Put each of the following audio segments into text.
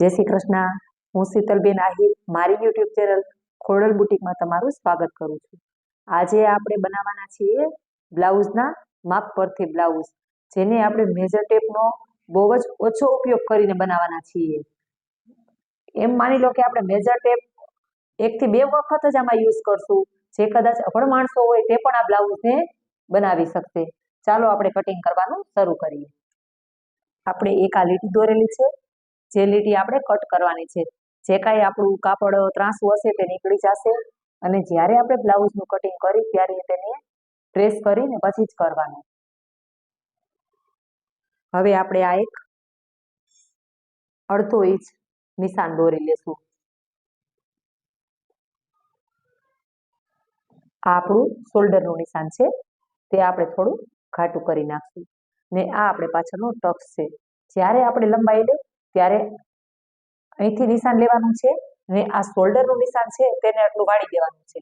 જય શ્રી કૃષ્ણ. હું શીતલબેન આહિર, મારી યુટ્યુબ ચેનલ ખોડલ બુટીકમાં તમારું સ્વાગત કરું છું. આજે આપણે બનાવવાના છીએ બ્લાઉઝના માપ પરથી બ્લાઉઝ, જેને આપણે મેજર ટેપનો બહુ જ ઓછો ઉપયોગ કરીને બનાવવાના છીએ. એમ માની લો કે આપણે મેજર ટેપ એકથી બે વખત જ આમાં યુઝ કરશું. જે કદાચ અભણ માણસો હોય તે પણ આ બ્લાઉઝને બનાવી શકશે. ચાલો આપણે કટિંગ કરવાનું શરૂ કરીએ. આપણે એક આ લીટી દોરેલી છે. જે લીટી આપણે કટ કરવાની છે. જે કાંઈ આપણું કાપડ ત્રાંસું હશે તે નીકળી જશે અને જ્યારે આપણે બ્લાઉઝનું કટિંગ કરી ત્યારે તેને પ્રેસ કરીને પછી જ કરવાનું. હવે આપણે આ એક અડધો ઇંચ નિશાન દોરી લેશું. આ આપણું શોલ્ડરનું નિશાન છે. તે આપણે થોડું ઘાટું કરી નાખશું. ને આ આપણે પાછળનો ટક્સ છે. જ્યારે આપણે લંબાઈ લે ત્યારે અહીંથી નિશાન લેવાનું છે ને આ શોલ્ડરનું નિશાન છે તેને આટલું વાળી દેવાનું છે.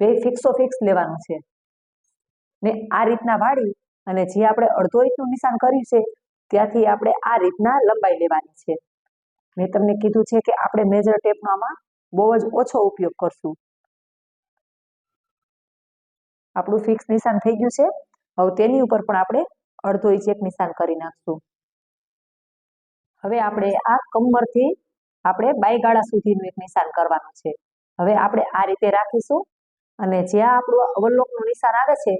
બે ફિક્સો ફિક્સ લેવાનું છે. ને આ રીતના વાળી અને જે આપણે અડધો ઇંચનું નિશાન કર્યું છે ત્યાંથી આપણે આ રીતના લંબાઈ લેવાની છે. મેં તમને કીધું છે કે આપણે મેજર ટેપનો આમાં બહુ જ ઓછો ઉપયોગ કરશું. આપણું ફિક્સ નિશાન થઈ ગયું છે. હવે તેની ઉપર પણ આપણે અડધો ઇંચ એક નિશાન કરી નાખશું. હવે આપણે આ કમરથી આપણે બાયગાળા સુધીનું એક નિશાન કરવાનું છે. હવે આપણે આ રીતે રાખીશું અને જ્યાં આપણું અવલોકનું નિશાન આવે છે,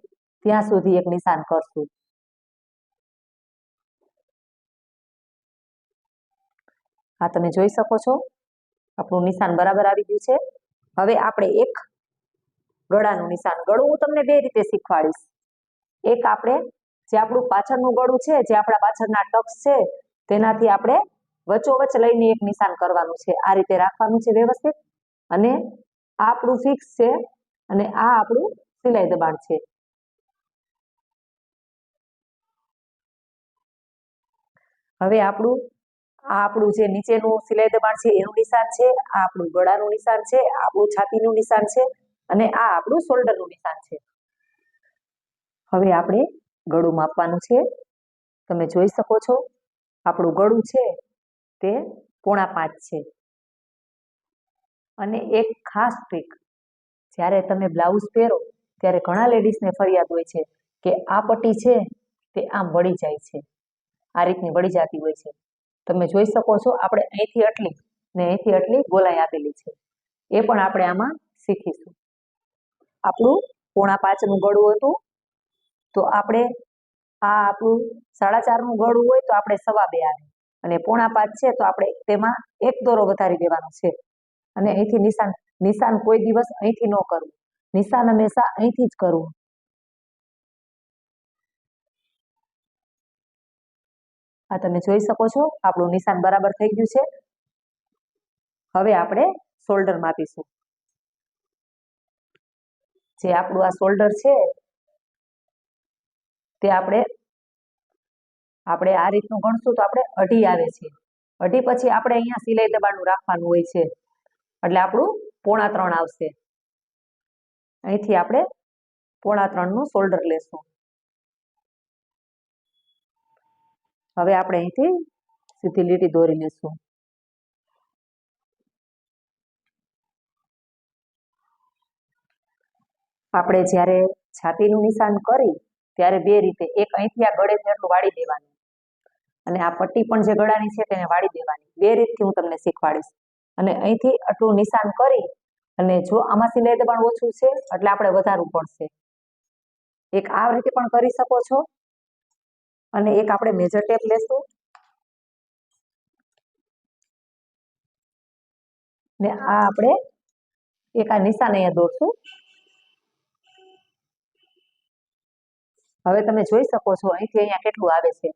ત્યાં સુધી એક નિશાન કરશું. આ તમે જોઈ શકો છો, આપણું નિશાન બરાબર આવી ગયું છે. હવે આપણે એક ગળાનું નિશાન ગળું હું તમને બે રીતે શીખવાડીશ. એક આપણે જે આપણું પાછળનું ગળું છે, જે આપણા પાછળના ટક્સ છે તેનાથી આપણે વચોવચ લઈને એક નિશાન કરવાનું છે. આ રીતે રાખવાનું છે વ્યવસ્થિત. અને આ આપણું ફિક્સ છે અને આ આપણું સિલાઈ દબાણ છે. હવે આપણું, આ આપણું જે નીચેનું સિલાઈ દબાણ છે એનું નિશાન છે, આ આપણું ગળાનું નિશાન છે આપણું છાતીનું નિશાન છે અને આ આપણું શોલ્ડરનું નિશાન છે. હવે આપણે ગળું માપવાનું છે. તમે જોઈ શકો છો આપણું ગળું છે તે પોણા પાંચ છે. અને એક ખાસ ટ્રીક જ્યારે તમે બ્લાઉઝ પહેરો, ત્યારે ઘણા લેડીઝને ફરિયાદ હોય છે કે આ પટ્ટી છે તે આમ વળી જાય છે. આ રીતની વળી જતી હોય છે. તમે જોઈ શકો છો, આપણે અહીંથી આટલી ને અહીંથી આટલી ગોલાઈ આપેલી છે. એ પણ આપણે આમાં શીખીશું. આપણું પોણા પાંચનું ગળું હતું, તો આપણે આ આપણું સાડા ચારનું ગળું હોય તો આપણે સવા બે આવે. અને પોણા પાંચ છે તો આપણે તેમાં એક દોરો વધારી દેવાનો છે. અને અહીંથી નિશાન નિશાન કોઈ દિવસ અહીંથી ન કરવું. નિશાન હંમેશા અહીંથી જ કરવું. આ તમે જોઈ શકો છો, આપણું નિશાન બરાબર થઈ ગયું છે. હવે આપણે શોલ્ડર માપીશું. જે આપણું આ શોલ્ડર છે તે આપણે આપણે આ રીતનું ગણશું તો આપણે અઢી આવે છે. અઢી પછી આપણે અહીંયા સિલાઈ દબાણનું રાખવાનું હોય છે. એટલે આપણું પોણા ત્રણ આવશે. અહીંથી આપણે પોણા ત્રણનું શોલ્ડર લેશું. હવે આપણે અહીંથી સીધી લીટી દોરી લેશું. આપણે જ્યારે છાતીનું નિશાન કરી ત્યારે બે રીતે, એક અહીંથી આ ગળે એટલું વાળી દેવાનું. અને આ પટ્ટી પણ જે ગળાની છે તેને વાળી દેવાની. બે રીતથી હું તમને શીખવાડીશ. અને અહીંથી આટલું નિશાન કરી અને જો આમાં સિલાઈ દબાણ ઓછું છે, એટલે આપણે વધારવું પડશે. એક આ રીતે પણ કરી શકો છો. અને એક આપણે મેજર ટેપ લેશું. ને આ આપણે એક આ નિશાન અહીંયા દોરશું. હવે તમે જોઈ શકો છો, અહીંથી અહીંયા કેટલું આવે છે?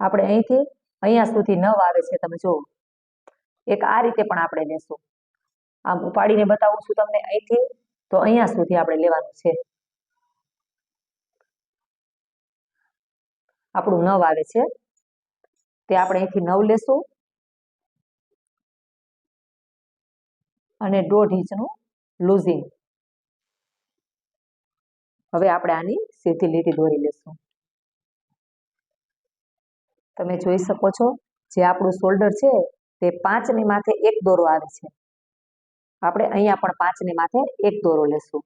આપણે અહીંથી, અહીંયા સુધી નવ આવે છે, તમે જુઓ. એક આ રીતે પણ આપણે લેશું. આમ ઉપાડીને બતાવું છું તમને અહીંથી, તો અહીંયા સુધી આપણે લેવાનું છે. આપણું નવ આવે છે. તે આપણે અહીંથી નવ લેશું. અને દોઢ ઇંચનું લૂઝિંગ હવે આપણે આની સીધી લીટી દોરી લેશું. તમે જોઈ શકો છો, જે આપણું શોલ્ડર છે, તે પાંચની માથે એક દોરો આવે છે. આપણે અહીંયા પણ પાંચની માથે એક દોરો લેશું.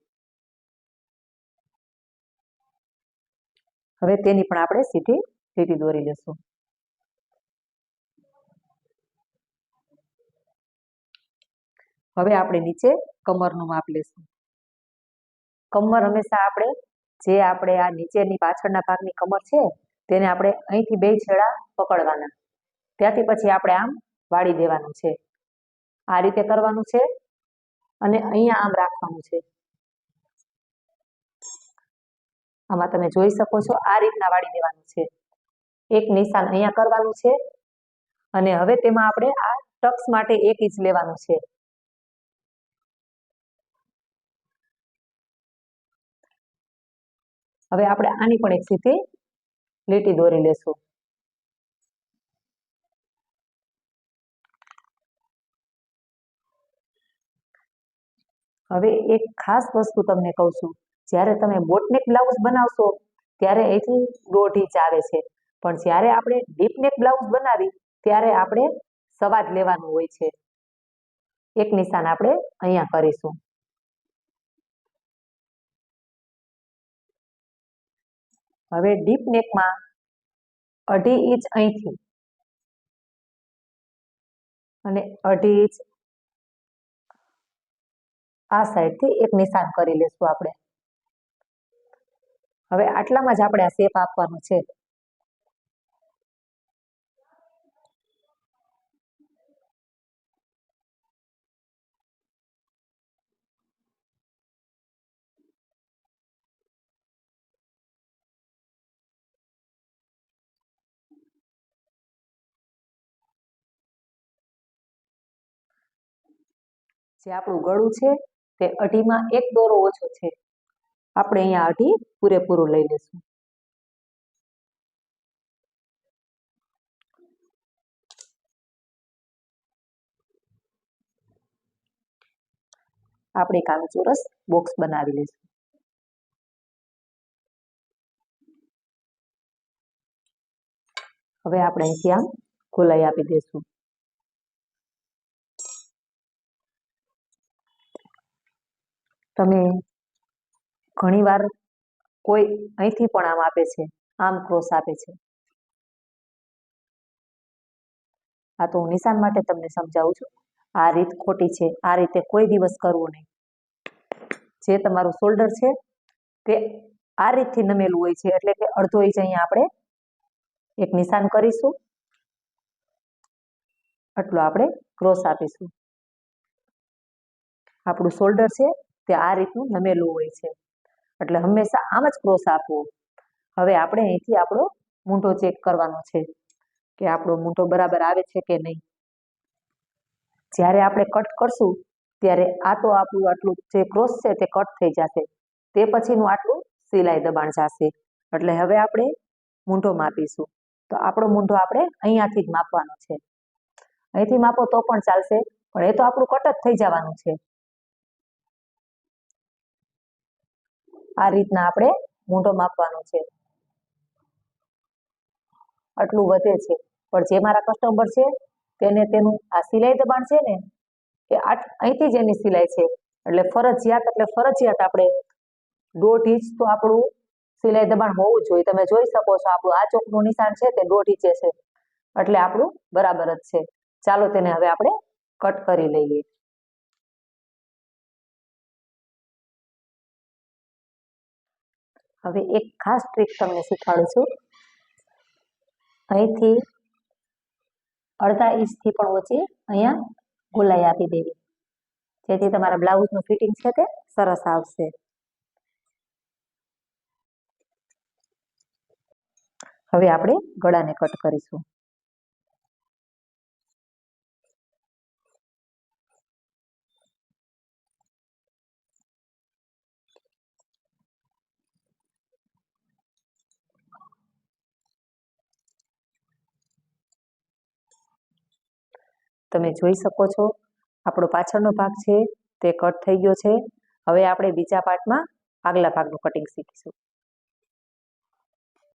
હવે તેની પણ આપણે સીધી લીટી દોરી લેશું. હવે આપણે નીચે કમરનું માપ લેશું. કમર હંમેશા આપણે, જે આપણે આ નીચેની પાછળના ભાગની કમર છે, તેને આપણે અહીંથી બે છેડા પકડવાના. ત્યાંથી પછી આપણે આમ વાળી દેવાનું છે. આ રીતે કરવાનું છે અને અહીંયા આમ રાખવાનું છે. આમાં તમે જોઈ શકો છો આ રીતના વાળી દેવાનું છે. એક નિશાન અહીંયા કરવાનું છે અને હવે તેમાં આપણે આ ટક્સ માટે એક ઇંચ લેવાનું છે. હવે આપણે આની પણ એક સીધી લીટી દોરી લેશું. હવે એક ખાસ વસ્તુ તમને કહું છું. જ્યારે તમે બોટનેક બ્લાઉઝ બનાવશો, ત્યારે અહીંથી દોઢ ઇંચ આવે છે. પણ જ્યારે આપણે ડીપનેક બ્લાઉઝ બનાવી, ત્યારે આપણે સવાદ લેવાનું હોય છે. એક નિશાન આપણે અહીંયા કરીશું. હવે ડીપ નેકમાં અઢી ઇંચ અહીંથી અને અઢી ઇંચ આ સાઈડથી એક નિશાન કરી લેશું આપણે. હવે આટલામાં જ આપણે આ શેપ આપવાનો છે. જે આપણું ગળું છે, તે અઢીમાં એક દોરો ઓછો છે. આપણે અહીંયા અઢી પૂરેપૂરું લઈ લેશું. આપણે કાળું ચોરસ બોક્સ બનાવી લઈશું હવે આપણે અહીંથી આમ ખોલાઈ આપી દઈશું તમે ઘણીવાર કોઈ અહીંથી પણ આમ આપે છે, આમ ક્રોસ આપે છે. આ તો હું નિશાન માટે તમને સમજાવું છું. આ રીત ખોટી છે, આ રીતે કોઈ દિવસ કરવું નહીં. જે તમારું શોલ્ડર છે તે આ રીતથી નમેલું હોય છે, એટલે કે અડધો ઇંચ અહીંયા આપણે એક નિશાન કરીશું. આટલો આપણે ક્રોસ આપીશું. આપણું શોલ્ડર છે તે આ રીતનું નમેલું હોય છે. એટલે હંમેશા આમ જ ક્રોસ આપવો હવે આપણે અહીંથી આપણો મૂંઢો ચેક કરવાનો છે કે આપણો મૂંઢો બરાબર આવે છે કે નહીં. જ્યારે આપણે કટ કરશું, ત્યારે આ તો આપણું આટલું જે ક્રોસ છે તે કટ થઈ જશે. તે પછીનું આટલું સિલાઈ દબાણ જશે. એટલે હવે આપણે મૂંઢો માપીશું. તો આપણો મૂંઢો આપણે અહીંયાથી જ માપવાનો છે. અહીંથી માપો તો પણ ચાલશે, પણ એ તો આપણું કટ જ થઈ જવાનું છે. આ રીતના આપણે મૂંઢો માપવાનો છે. આટલું વધે છે. પણ જે મારા કસ્ટમર છે, તેને તેનું આ સિલાઈ દબાણ છે ને કે એ અહીંથી જ એની સિલાઈ છે. એટલે ફરજિયાત એટલે ફરજિયાત આપણે દોઢ ઇંચ તો આપણું સિલાઈ દબાણ હોવું જોઈએ. તમે જોઈ શકો છો, આપણું આ ચોકનું નિશાન છે, તે દોઢ ઇંચે છે. એટલે આપણું બરાબર જ છે. ચાલો તેને હવે આપણે કટ કરી લઈએ. હવે એક ખાસ ટ્રીક તમને શીખવાડું છું. અહીંથી અડધા ઇંચથી પણ ઓછી અહીંયા ગોલાઈ આપી દેવી. જેથી તમારા બ્લાઉઝનું ફિટિંગ છે તે સરસ આવશે. હવે આપણે ગળાને કટ કરીશું. તમે જોઈ શકો છો. આપણો પાછળનો ભાગ છે, તે કટ થઈ ગયો છે. હવે આપણે બીજા પાર્ટમાં આગલા ભાગનું કટિંગ શીખીશું.